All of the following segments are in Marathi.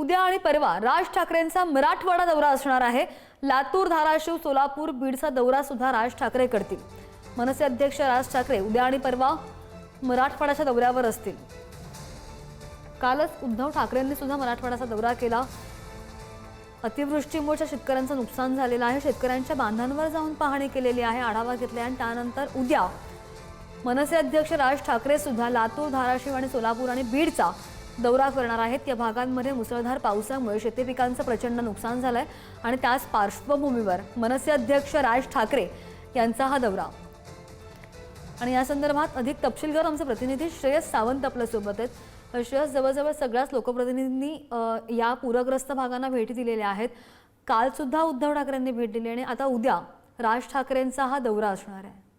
उद्या आणि परवा राज ठाकरेंचा मराठवाडा दौरा असणार आहे. लातूर धाराशिव सोलापूर बीडचा दौरा सुद्धा राज ठाकरे करतील. मनसे अध्यक्ष राज ठाकरे उद्या आणि परवा मराठवाड्याच्या दौऱ्यावर असतील. कालच उद्धव ठाकरेंनी सुद्धा मराठवाड्याचा दौरा केला. अतिवृष्टीमुळे शेतकऱ्यांचं नुकसान झालेलं आहे. शेतकऱ्यांच्या बांधांवर जाऊन पाहणी केलेली आहे. आढावा घेतला आणि त्यानंतर उद्या मनसे अध्यक्ष राज ठाकरे सुद्धा लातूर धाराशिव आणि सोलापूर आणि बीडचा दौरा करणार आहेत. या भागांमध्ये मुसळधार पावसामुळे शेती पिकांचं प्रचंड नुकसान झालंय आणि त्याच पार्श्वभूमीवर मनसे अध्यक्ष राज ठाकरे यांचा हा दौरा. आणि या संदर्भात अधिक तपशीलगर आमचे प्रतिनिधी श्रेयस सावंत आपल्यासोबत आहेत. श्रेयस जवळजवळ सगळ्याच लोकप्रतिनिधींनी या पूरग्रस्त भागांना भेटी दिलेल्या आहेत. कालसुद्धा उद्धव ठाकरेंनी भेट दिली आणि आता उद्या राज ठाकरेंचा हा दौरा असणार आहे.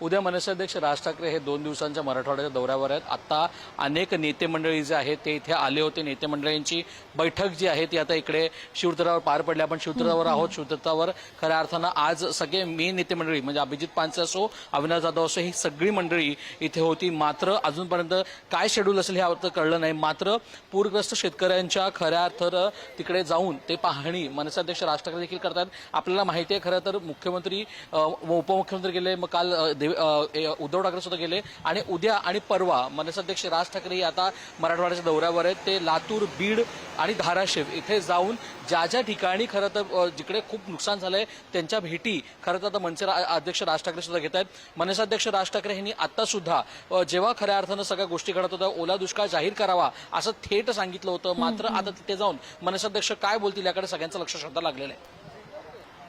उद्या मनसे अध्यक्ष राज ठाकरे हे दोन दिवसांच्या मराठवाड्याच्या दौऱ्यावर आहेत. आता अनेक नेते मंडळी जे आहेत ते इथे आले होते. नेते मंडळींची बैठक जी आहे ती आता इकडे शिवतरावर पार पडली. आपण शिवतरावर आहोत. शिवतरावर खऱ्या अर्थानं आज सगळे मेन नेते मंडळी म्हणजे अभिजित पानसे असो अविनाश जाधव असो ही सगळी मंडळी इथे होती. मात्र अजूनपर्यंत काय शेड्यूल असेल हे आता कळलं नाही. मात्र पूरग्रस्त शेतकऱ्यांच्या खऱ्या अर्थानं तिकडे जाऊन ते पाहणी मनसे अध्यक्ष राज ठाकरे देखील करतात. आपल्याला माहिती आहे खरं तर मुख्यमंत्री उपमुख्यमंत्री गेले मग काल उद्धव ठाकरे सुद्धा गेले. आणि उद्या आणि परवा मनसे अध्यक्ष राज ठाकरे हे आता मराठवाड्याच्या दौऱ्यावर आहेत. ते लातूर बीड आणि धाराशिव इथे जाऊन ज्या ज्या ठिकाणी खरं तर जिकडे खूप नुकसान झालंय त्यांच्या भेटी खरं तर आता मनसे अध्यक्ष राज ठाकरे सुद्धा घेत आहेत. मनसे अध्यक्ष राज ठाकरे यांनी आता सुद्धा जेव्हा खऱ्या अर्थानं सगळ्या गोष्टी घडत होत्या ओला दुष्काळ जाहीर करावा असं थेट सांगितलं होतं. मात्र आता तिथे जाऊन मनसे अध्यक्ष काय बोलतील याकडे सगळ्यांचं लक्ष श्रद्धा लागलेलं आहे.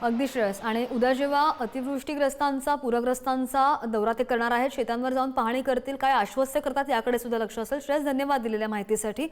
अगदी श्रेयस. आणि उद्या जेव्हा अतिवृष्टीग्रस्तांचा पूरग्रस्तांचा दौरा ते करणार आहेत शेतांवर जाऊन पाहणी करतील काय आश्वस्त करतात याकडे सुद्धा लक्ष असेल. श्रेयस धन्यवाद दिलेल्या माहितीसाठी.